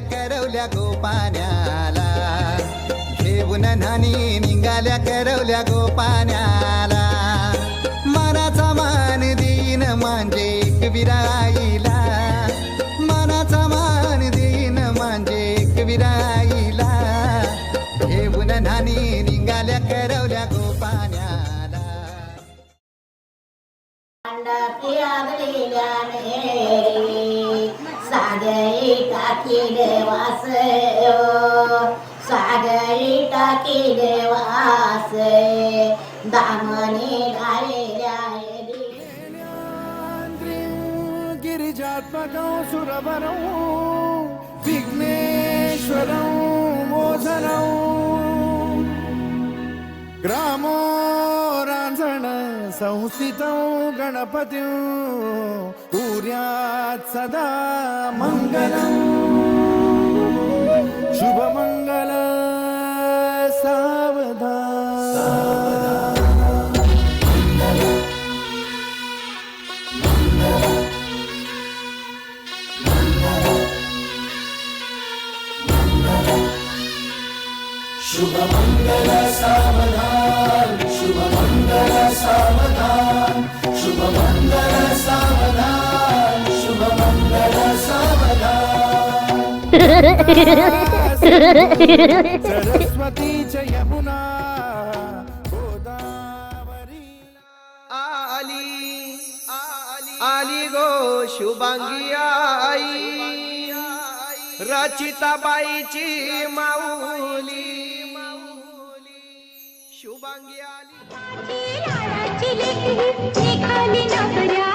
करवल्या गोपाण्याला. घेऊन नानी निघाल्या करवल्या गोपाण्याला. मनाचा मान देईन म्हणजे विराईला. मनाचा मान देईन म्हणजे विराईला. घेऊन नानी निघाल्या करवल्या गोपाण्याला. मंडपी सागरी टाकी देवास सागरी टाकी देवास दामनी डाळेल्या गिरिजात्मकं सुरवरं विघ्नेश्वरं मोचनं ग्रामो रांझण संस्थितौ गणपतिं कुर्यात् सदा मङ्गलम्। शुभमङ्गल सावधान। शुभ च यमुना गोदावरी आली आली गो शुभांगी आई रचिताबाईची माऊली. शुभांगी आली. निघाली नवऱ्या